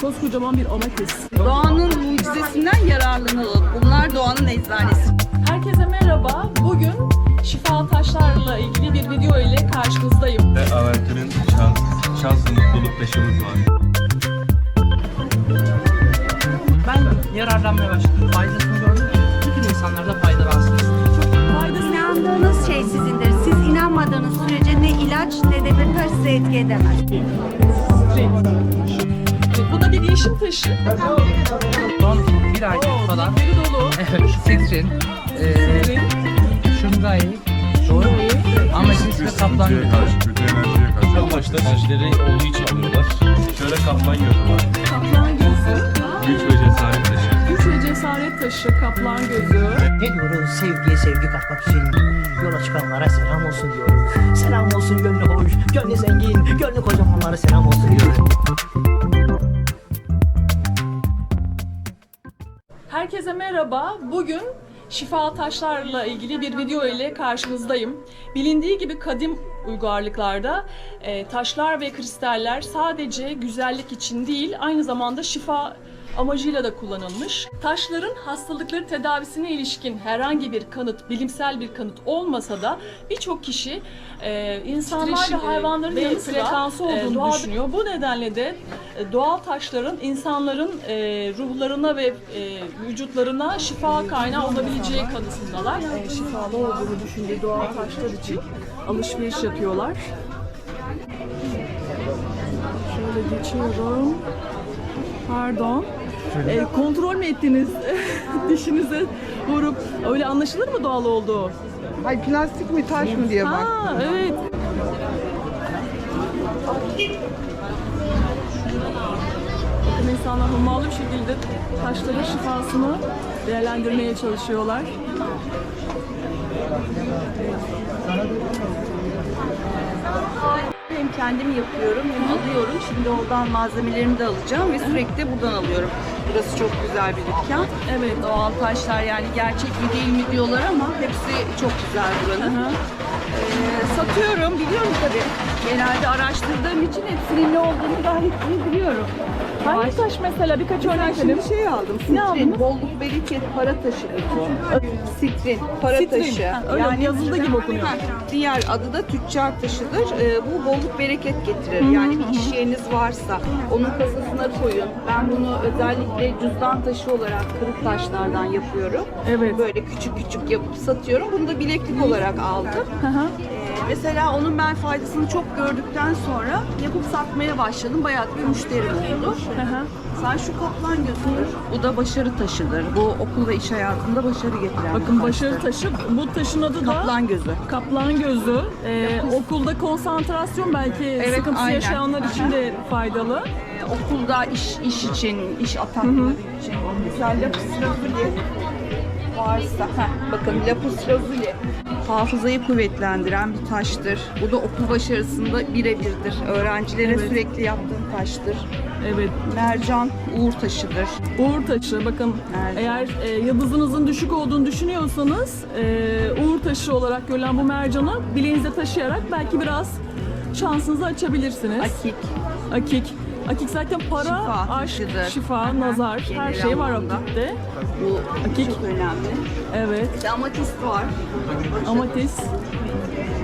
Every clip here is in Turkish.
Koskocaman bir ametis. Doğanın mucizesinden yararlanalım. Bunlar doğanın eczanesi. Herkese merhaba. Bugün şifa taşlarla ilgili bir video ile karşınızdayım. Ve Aventür'ün şans, şans mutluluk taşımız var. Ben yararlanmaya başladım. Faydasını gördüm. Bütün insanlar da faydalansın. Faydası İnandığınız şey sizindir. Siz inanmadığınız sürece ne ilaç ne de bir taş size etki edemez. Bu da bir değişim taşı. Son bir aydır falan. Dipleri dolu. Evet, sitrin, e, şungai, doğru mu? Ametis ve kaplan karşı, kötü enerjiye karşı. En başta enerjileri olduğu için alıyorlar. Şöyle kaplan gözü var. Kaplan gözü. Güç ve cesaret taşı. Güç ve cesaret taşı. Kaplan gözü. Ne diyoruz? Sevgiye sevgi katmak için yola çıkanlara selam olsun diyorum. Selam olsun gönlü hoş, gönlü zengin, gönlü kocamanlara selam olsun diyorum. Herkese merhaba. Bugün şifa taşlarla ilgili bir video ile karşınızdayım. Bilindiği gibi kadim uygarlıklarda e, taşlar ve kristaller sadece güzellik için değil, aynı zamanda şifa amacıyla da kullanılmış. Taşların hastalıkları tedavisine ilişkin herhangi bir kanıt, bilimsel bir kanıt olmasa da birçok kişi e, insanlar ve hayvanların yanı sıra frekansı olduğunu düşünüyor. Bu nedenle de e, doğal taşların insanların e, ruhlarına ve e, vücutlarına şifa kaynağı olabileceği kanısındalar. E, şifalı olduğunu düşündüğü doğal taşlar için alışveriş yapıyorlar. Şöyle geçiyorum. Pardon. E, kontrol mü ettiniz dişinize vurup öyle anlaşılır mı doğal olduğu? Ay plastik mi taş mı diye bak. Ha evet. İnsanlar hummalı bir şekilde taşların şifasını değerlendirmeye çalışıyorlar. Kendim yapıyorum hem alıyorum. Şimdi oradan malzemelerimi de alacağım ve sürekli buradan alıyorum. Burası çok güzel bir dükkan. Evet. Doğal taşlar yani gerçek mi değil mi diyorlar ama hepsi çok güzel buranın. Ee, satıyorum biliyorum tabii. Genelde araştırdığım için hepsinin ne olduğunu gayet iyi biliyorum. Hangi taş mesela birkaç örnek verin. şey aldım. Ne aldınız? Sitrin, bolluk bereket para taşıdır bu. Sitrin, para Sitrin. taşı. Ha, öyle yazıldığı gibi okunuyor. Ha, Diğer adı da tüccar taşıdır. Ee, bu bolluk bereket getirir. Yani bir iş yeriniz varsa onun kasasına koyun. Ben bunu özellikle cüzdan taşı olarak kırık taşlardan yapıyorum. Evet. Böyle küçük küçük yapıp satıyorum. Bunu da bileklik olarak aldım. Aha. Ee, mesela onun ben faydasını çok gördükten sonra yapıp satmaya başladım. Bayağı bir müşterim oldu. Sen şu kaplan gözüdür. Bu da başarı taşıdır. Bu okul ve iş hayatında başarı getiren bir Bakın taştır. başarı taşı. Bu taşın adı da Kaplan gözü. Kaplan gözü. Ee, okulda konsantrasyon belki sıkıntısı aynen. yaşayanlar için de faydalı. Ee, okulda iş iş için, iş atakları için. Mesela lapis lazuli varsa, heh, bakın lapis lazuli hafızayı kuvvetlendiren bir taştır. Bu da okul başarısında birebirdir. Öğrencilere Evet. sürekli yaptığım taştır. Evet. Mercan uğur taşıdır. Uğur taşı bakın Evet. eğer e, yıldızınızın düşük olduğunu düşünüyorsanız e, uğur taşı olarak görülen bu mercanı bileğinize taşıyarak belki biraz şansınızı açabilirsiniz. Akik. Akik. Akik zaten para, Şifa aşk, taşıdır. şifa, Aha, nazar her genel şey var anlamda. akikte. Bu Akik. çok önemli. Evet. De amatist var. Amatist.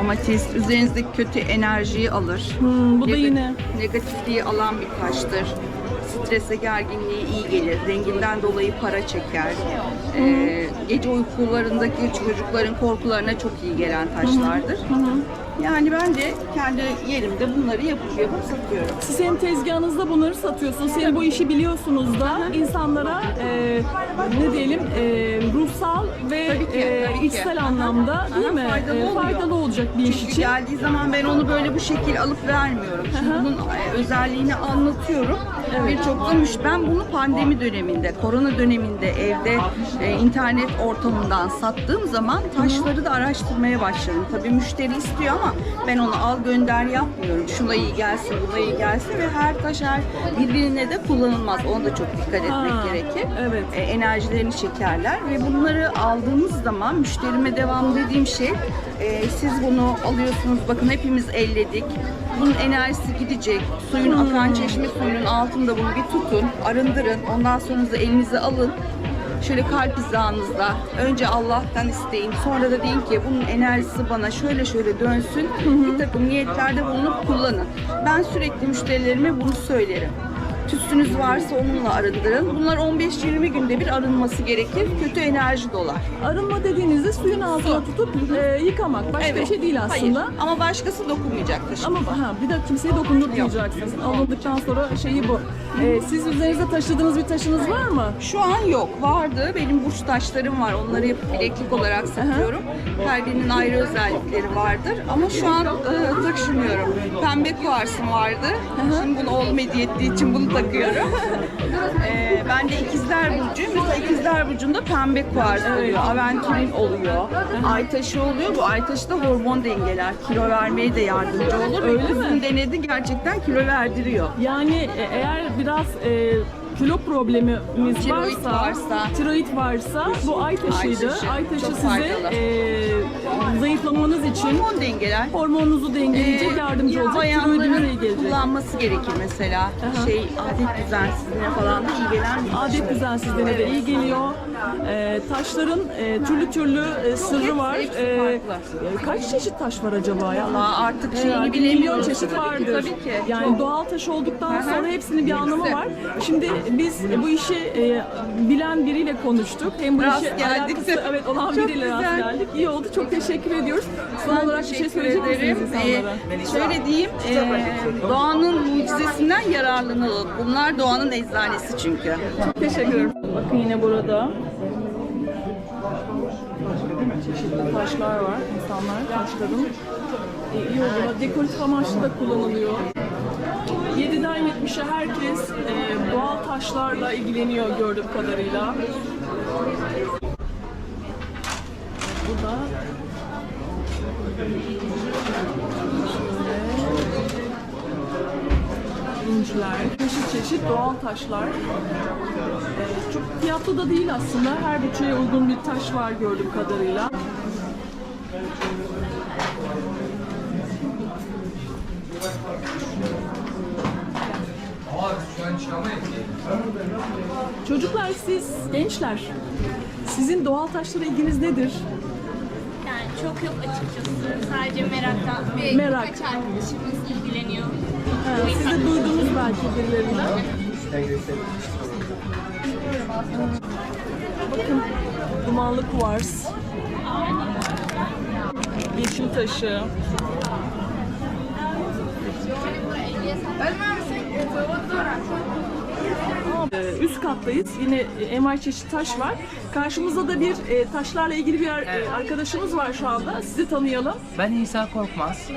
Amatist üzerinizdeki kötü enerjiyi alır. Hmm, bu da Neg- yine Negatifliği alan bir taştır. Strese, gerginliğe iyi gelir. Renginden dolayı para çeker. Ee, gece uykularındaki çocukların korkularına çok iyi gelen taşlardır. Yani ben de kendi yerimde bunları yapıp yapıp satıyorum. Siz hem tezgahınızda bunları satıyorsunuz, hem bu işi biliyorsunuz da insanlara e, ne diyelim e, ruhsal ve Tabii ki, e, tabii ki. içsel anlamda değil mi? faydalı E, oluyor. faydalı olacak bir iş Çünkü için. geldiği zaman ben onu böyle bu şekil alıp vermiyorum. Şimdi bunun e, özelliğini anlatıyorum. Birçok da müş ben bunu pandemi döneminde, korona döneminde evde e, internet ortamından sattığım zaman taşları da araştırmaya başladım. Tabii müşteri istiyor ama ama ben onu al gönder yapmıyorum. Şuna iyi gelsin, buna iyi gelsin ve her taş her birbirine de kullanılmaz. Ona da çok dikkat etmek Ha, gerekir. evet. E, enerjilerini çekerler ve bunları aldığımız zaman müşterime devam dediğim şey e, siz bunu alıyorsunuz bakın hepimiz elledik. Bunun enerjisi gidecek. Suyun akan çeşme suyunun altında bunu bir tutun, arındırın. Ondan sonra da elinize alın. Şöyle kalp hizanızda önce Allah'tan isteyin. Sonra da deyin ki bunun enerjisi bana şöyle şöyle dönsün. Bir takım niyetlerde bulunup kullanın. Ben sürekli müşterilerime bunu söylerim. Tüsünüz varsa onunla arındırın. Bunlar 15-20 günde bir arınması gerekir. Kötü enerji dolar. Arınma dediğinizde suyun altına tutup e, yıkamak. Başka bir şey değil aslında. Hayır. Ama başkası dokunmayacak taşı. Ama ha, bir de kimseye dokundurmayacaksınız. Alındıktan sonra şeyi bu. E, siz üzerinizde taşıdığınız bir taşınız var mı? Şu an yok. Vardı. Benim burç taşlarım var. Onları hep bileklik olarak satıyorum. Her birinin ayrı özellikleri vardır. Ama şu an e, taşımıyorum. Pembe kuarsım vardı. Şimdi bunu oğlum hediye ettiği için bunu takıyorum. e, ben de ikizler burcuyum. Mesela ikizler burcunda pembe kuars oluyor. Aventurin oluyor. Ay taşı oluyor. Bu ay taşı da hormon dengeler. Kilo vermeye de yardımcı olur. Öyle mi? denedi. Gerçekten kilo verdiriyor. Yani e, eğer biraz e, kilo problemimiz Tiroid varsa, varsa. tiroid varsa bu ay taşıydı. taşı. Ay taşı size faydalı. e, zayıflamanız için Hormon dengeler. hormonunuzu dengeleyecek, Ee, yardımcı olacak, bayanların kullanması gerekir mesela. Aha. Şey adet düzensizliğine falan da iyi gelen bir. Adet düzensizliğine de iyi geliyor. Ee, taşların e, türlü türlü e, sırrı var. Ee, e, kaç çeşit taş var acaba ya? Vallahi artık şeyini Herhalde bilemiyorum. çeşit vardır. tabii ki. Yani doğal taş olduktan sonra hepsinin bir anlamı var. Şimdi biz bu işi e, bilen biriyle konuştuk. Hem bu Rast işe geldik. alakası evet olan Çok biriyle rast güzel. geldik. İyi oldu. Çok teşekkür ediyoruz. Son olarak bir şey teşekkür söyleyecek misiniz insanlara? Ee, şöyle diyeyim, e, doğanın mucizesinden yararlanalım. Bunlar doğanın eczanesi çünkü. Çok teşekkür ederim. Bakın yine burada çeşitli taşlar var. İnsanlar taşların e, iyi olduğuna dekoratif amaçlı da kullanılıyor. 7'den 70'e herkes e, doğal taşlarla ilgileniyor gördüğüm kadarıyla. Burada inciler, çeşit çeşit doğal taşlar. Ee, çok fiyatlı da değil aslında. Her bütçeye uygun bir taş var gördüğüm kadarıyla. Çocuklar siz, gençler, sizin doğal taşlara ilginiz nedir? Yani çok yok açıkçası. Sadece meraktan. Bir, Merak. Birkaç arkadaşımız. Ha, siz de duydunuz belki birilerinden. Bakın, dumanlı kuvars. Yeşil taşı. Ee, Üst kattayız. Yine envai çeşit taş var. Karşımızda da bir e, taşlarla ilgili bir e, arkadaşımız var şu anda. Sizi tanıyalım. Ben İsa Korkmaz.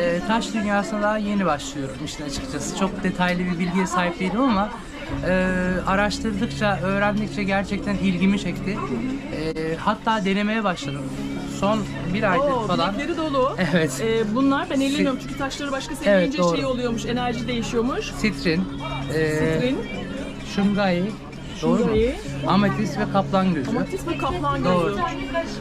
Ee, taş dünyasına daha yeni başlıyorum işte açıkçası. Çok detaylı bir bilgiye sahip değilim ama e, araştırdıkça, öğrendikçe gerçekten ilgimi çekti. E, hatta denemeye başladım. Son bir aydır Oo, falan. bilekleri dolu. Evet. Ee, bunlar ben ellemiyorum çünkü taşları başkası Evet, elleyince doğru. şey oluyormuş, enerji değişiyormuş. Sitrin, e, Sitrin, şungai, doğru mu? Ametist ve kaplan gözü. amatist ve kaplan gözü. Doğru.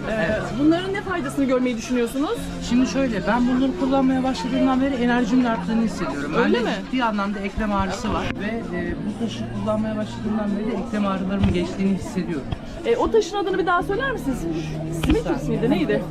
Ee, Bunların ne faydasını görmeyi düşünüyorsunuz? Şimdi şöyle, ben bunları kullanmaya başladığımdan beri enerjimin arttığını hissediyorum. Öyle Bende mi? ciddi anlamda eklem ağrısı var ve e, bu taşı kullanmaya başladığımdan beri eklem ağrılarımın geçtiğini hissediyorum. Ee, o taşın adını bir daha söyler misiniz? Simitis miydi, neydi?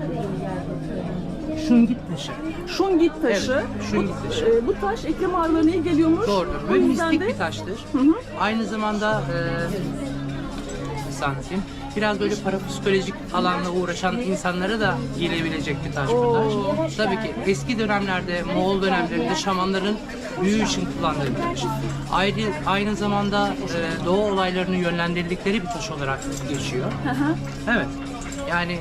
Şungit taşı. Şungit taşı. Evet, şungit bu, taşı. e, bu taş eklem ağrılarına iyi geliyormuş. Doğrudur. Ve mistik de bir taştır. Hı hı. Aynı zamanda e, anlatayım? Biraz böyle parapsikolojik alanla uğraşan insanlara da gelebilecek bir taş bu taş. Tabii ki eski dönemlerde, Moğol dönemlerinde şamanların büyü için kullandığı bir taş. Ayrı, aynı zamanda e, doğu olaylarını yönlendirdikleri bir taş olarak geçiyor. Evet. Yani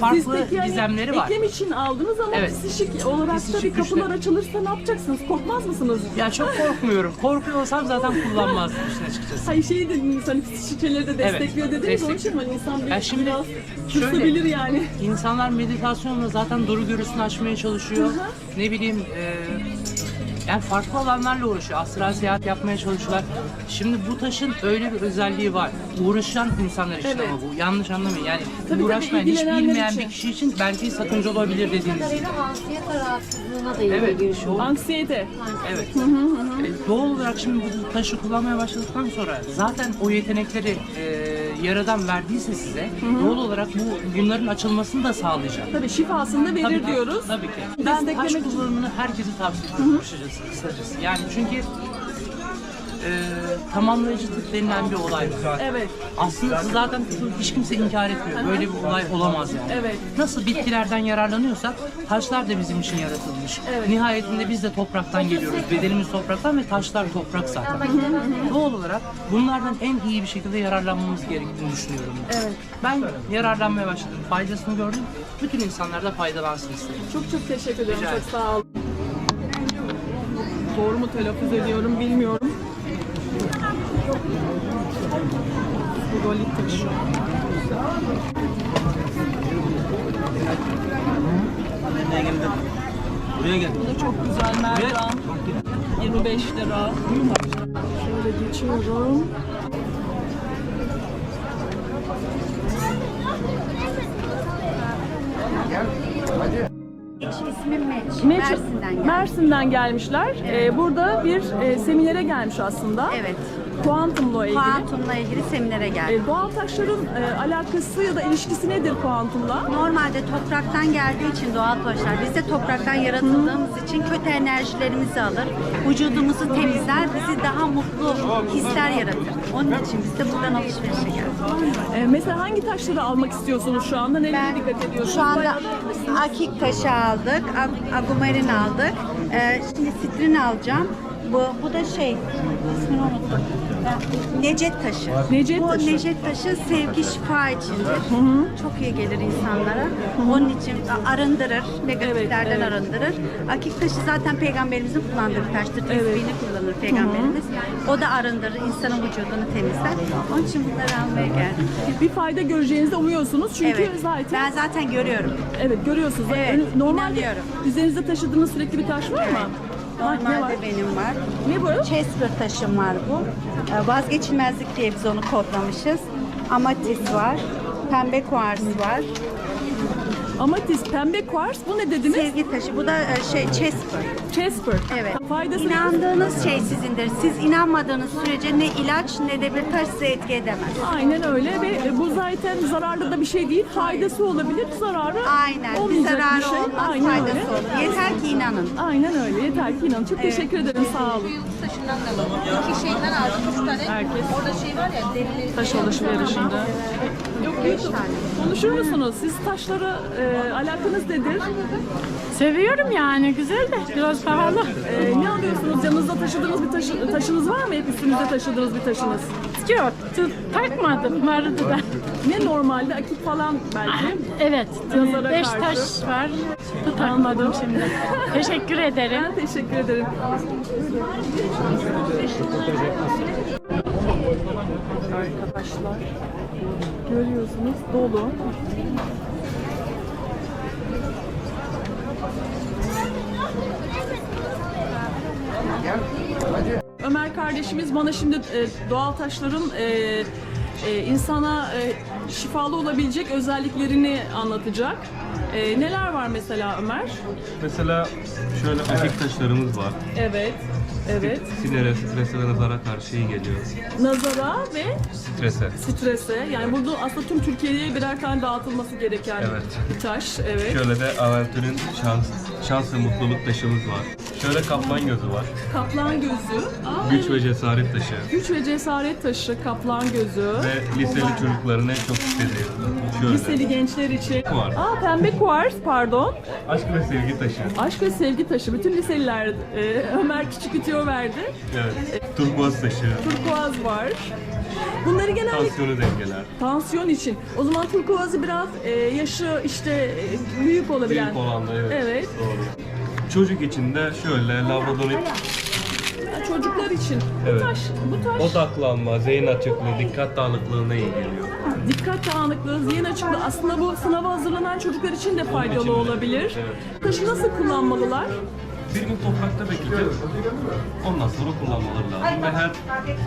farklı Siz peki yani gizemleri var. Eklem için aldınız ama Evet. psişik olarak da Psişik bir kapılar güçleri. açılırsa ne yapacaksınız? Korkmaz mısınız? Ya çok korkmuyorum. Korkuyor olsam zaten kullanmazdım işin açıkçası. Hayır şey dediniz hani psişikeleri de destekliyor dediniz onun için hani insan bir Ya şimdi biraz şöyle- tırsabilir yani. İnsanlar meditasyonla zaten doğru görüsünü açmaya çalışıyor. Ne bileyim e, yani farklı alanlarla uğraşıyor. Astral seyahat yapmaya çalışıyorlar. Şimdi bu taşın öyle bir özelliği var. Uğraşan insanlar için Evet. ama bu. Yanlış anlamayın. Yani tabii, uğraşmayan, hiç ilgilenenler bilmeyen için. bir kişi için belki sakıncalı olabilir dediğiniz gibi. Ansiyete rahatsızlığına da iyi Evet. geliyor. Şu, Anksiyete. evet. E, doğal olarak şimdi bu taşı kullanmaya başladıktan sonra zaten o yetenekleri e, yaradan verdiyse size doğal olarak bu bunların açılmasını da sağlayacak. Tabii şifasını da verir Tabii, diyoruz. Tabii ki. Ben taş Desteklemek için. kullanımını herkese tavsiye ediyorum kısacası. kısacası. Yani çünkü tamamlayıcı tıp denilen bir olay var. Evet. Aslında zaten hiç kimse inkar etmiyor. Böyle bir olay olamaz yani. Evet. Nasıl bitkilerden yararlanıyorsak taşlar da bizim için yaratılmış. Evet. Nihayetinde biz de topraktan geliyoruz. Bedenimiz topraktan ve taşlar toprak zaten. Doğal olarak bunlardan en iyi bir şekilde yararlanmamız gerektiğini düşünüyorum. Evet. Ben yararlanmaya başladım. Faydasını gördüm. Bütün insanlar da faydalansın istedim. Çok çok teşekkür ederim. Rica Çok sağ olun. Doğru mu telaffuz ediyorum bilmiyorum. Taşı. Buraya gel. Bu da çok güzel mercan. 25 lira. Şöyle geçiyorum. İsmim Meç. Meç- Mersin'den geldim. Mersin'den gelmişler. Ee, burada bir e, seminere gelmiş aslında. Evet. Kuantumla ilgili. Kuantumla ilgili seminere geldim. Ee, doğal taşların e, alakası ya da ilişkisi nedir kuantumla? Normalde topraktan geldiği için doğal taşlar, biz de topraktan yaratıldığımız için kötü enerjilerimizi alır, vücudumuzu temizler, bizi daha mutlu hisler yaratır. Onun için biz de buradan alışverişe geldik. Ee, mesela hangi taşları almak istiyorsunuz şu anda? Nelere dikkat ediyorsunuz? şu anda akik taşı aldık, ag- agumarin aldık, Ee, şimdi sitrin alacağım. Bu, bu da şey, ismini unuttum. Necet taşı. Necet bu taşı. necet taşı sevgi şifa içindir. Çok iyi gelir insanlara. Onun için arındırır, negatiflerden Evet, evet. arındırır. Akik taşı zaten peygamberimizin kullandığı bir taştır. Tesbihini kullanır peygamberimiz. O da arındırır, insanın vücudunu temizler. Onun için bunları almaya geldim. Bir fayda göreceğinizi umuyorsunuz çünkü Evet. zaten Ben zaten görüyorum. evet görüyorsunuz. Evet, Önü- Normalde inanıyorum. üzerinizde taşıdığınız sürekli bir taş var mı? Ne var? Normalde benim var. Ne bu? Chesper taşım var bu. Ee, Vazgeçilmezlik diye biz onu kodlamışız. Amatis var. Pembe kuars var. Amatist, pembe kuars. Bu ne dediniz? Sevgi taşı. Bu da e, şey Chesper. Chesper. Evet. Faydası İnandığınız şey sizindir. Siz inanmadığınız sürece ne ilaç ne de bir taş size etki edemez. Aynen öyle ve bu zaten zararlı da bir şey değil. Faydası olabilir, zararı Aynen. Bir olmayacak zararı bir şey. olmaz, Aynen faydası öyle. olur. Yeter ki inanın. Aynen öyle. Yeter ki inanın. Çok teşekkür ederim. Sağ olun. Taşından da alalım. İki şeyden aldım. Üç tane. Herkes Orada şey var ya derili. taş alışverişinde. Yok YouTube. Konuşur musunuz? Siz taşlara e, alakanız nedir? Seviyorum yani güzel de biraz pahalı. E, ne alıyorsunuz? Yanınızda taşıdığınız bir taşı- taşınız var mı? Hep üstünüzde taşıdığınız bir taşınız. Yok t- takmadım vardı da. Ne normalde akit falan belki. Evet Nazara beş karşı. taş var. Bu takmadım şimdi. Teşekkür ederim. Ben teşekkür ederim. Arkadaşlar görüyorsunuz dolu. Ömer kardeşimiz bana şimdi e, doğal taşların e, e, insana e, şifalı olabilecek özelliklerini anlatacak. E, neler var mesela Ömer? Mesela şöyle akik taşlarımız var. Evet, evet. Sinire, strese ve nazara karşı iyi geliyor. Nazara ve Strese. strese. Yani burada aslında tüm Türkiye'ye birer tane dağıtılması gereken Evet. bir taş. Evet. Şöyle de aventürün şans, şans ve mutluluk taşımız var. Şöyle kaplan gözü var. Kaplan gözü. Aa, Güç ve cesaret taşı. Güç ve cesaret taşı, kaplan gözü. Ve liseli çocukların en çok istediği. Şöyle. Liseli gençler için. Kuars. Aa pembe kuars pardon. Aşk ve sevgi taşı. Aşk ve sevgi taşı. Bütün liseliler e, Ömer küçük ütüyor verdi. Evet. Turkuaz taşı. Turkuaz var. Bunları genellikle Tansiyonu dengeler. tansiyon için. O zaman turkuazı biraz e, yaşı işte e, büyük olabilen. Büyük olan da evet. Evet. Doğru. Çocuk için de şöyle labradorit Ha, Çocuklar için. Evet. Bu taş, bu taş odaklanma, zihin açıklığı, dikkat dağınıklığına iyi geliyor. dikkat dağınıklığı, zihin açıklığı aslında bu sınava hazırlanan çocuklar için de faydalı olabilir. evet. Taşı nasıl kullanmalılar? Bir gün toprakta bekleyeceğiz. Ondan sonra kullanmaları lazım ve her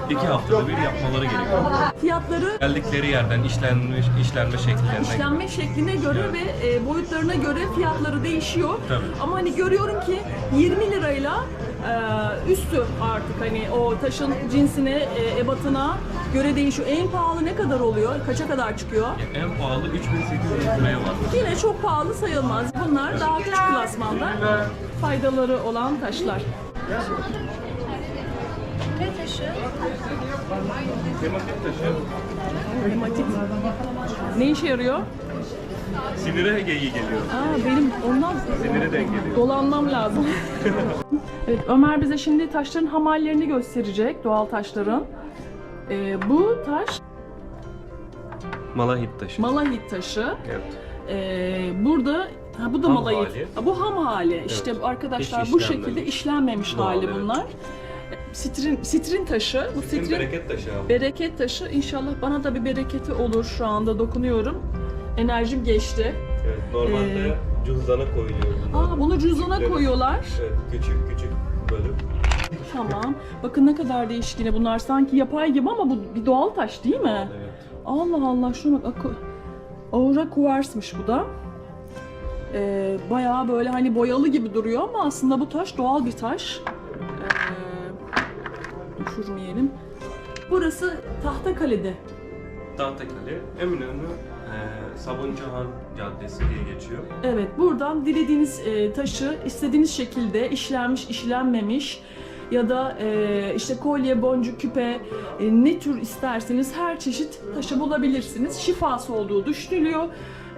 iki haftada bir yapmaları gerekiyor. Fiyatları Geldikleri yerden işlenmiş, işlenme şekillerine göre. işlenme şekline göre ve e, boyutlarına göre fiyatları değişiyor. Tabii. Ama hani görüyorum ki 20 lirayla e, üstü artık hani o taşın cinsine, e, ebatına göre değişiyor. En pahalı ne kadar oluyor? Kaça kadar çıkıyor? En pahalı 3800 liraya var. Yine çok pahalı sayılmaz. Bunlar daha küçük klasmanda faydaları olan taşlar. Tematik taşı Hematit. Ne işe yarıyor? sinire iyi geliyor. Aa, benim ondan Siniri dengeliyor. dolanmam lazım. evet, Ömer bize şimdi taşların ham hallerini gösterecek, doğal taşların. Ee, bu taş Malahit taşı. malahit taşı. Evet. Ee, burada ha, bu da Ham malahit. hali. Ha, bu ham hali. İşte arkadaşlar Hiç bu şekilde işlenmemiş Doğal, hali evet. bunlar. Sitrin sitrin taşı. Bu Sitrin sitrin bereket taşı abi. bereket taşı. İnşallah bana da bir bereketi olur. Şu anda dokunuyorum. Enerjim geçti. Evet, normalde Ee, cüzdana koyuluyor. bu da. Aa bunu cüzdana Evet. koyuyorlar. Evet, küçük küçük bölüm. Tamam. Bakın ne kadar değişik yine bunlar sanki yapay gibi ama bu bir doğal taş değil mi? Evet. Allah Allah şuna bak. Aura kuvarsmış bu da. Ee, bayağı böyle hani boyalı gibi duruyor ama aslında bu taş doğal bir taş. Ee, düşürmeyelim. Burası Tahtakale'de. Tahtakale, Eminönü, e, Sabuncuhan Caddesi diye geçiyor. Evet, buradan dilediğiniz e, taşı istediğiniz şekilde işlenmiş, işlenmemiş ya da e, işte kolye, boncuk, küpe e, ne tür isterseniz her çeşit taşı bulabilirsiniz. Şifası olduğu düşünülüyor.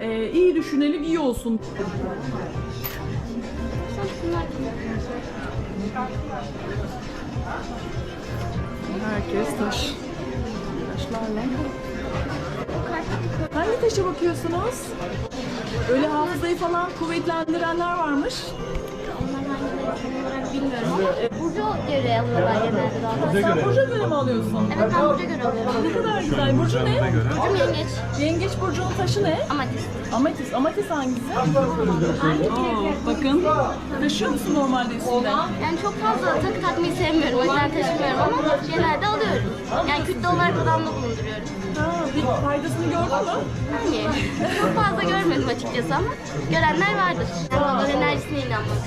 E, iyi düşünelim, iyi olsun. Herkes taş. Taşlarla. Hangi taşa bakıyorsunuz? Öyle hafızayı falan kuvvetlendirenler varmış. Tam olarak bilmiyorum ama Burcu göre alıyorlar genelde daha. Sen Burcu'na göre mi alıyorsun? Evet ben Burcu göre alıyorum. Ne kadar güzel. Burcu ne? Burcum yengeç. Yengeç Burcu'nun taşı ne? Amatist. Ametis. Ametis hangisi? Aa, bakın. Taşıyor musun normalde üstünde? Yani çok fazla takı takmayı sevmiyorum. O yüzden taşımıyorum ama genelde alıyorum. Yani kütle olarak odamda bulunduruyorum. Bir faydasını gördün mü? Yani çok fazla görmedim açıkçası ama görenler vardır. Onun enerjisine inanmak.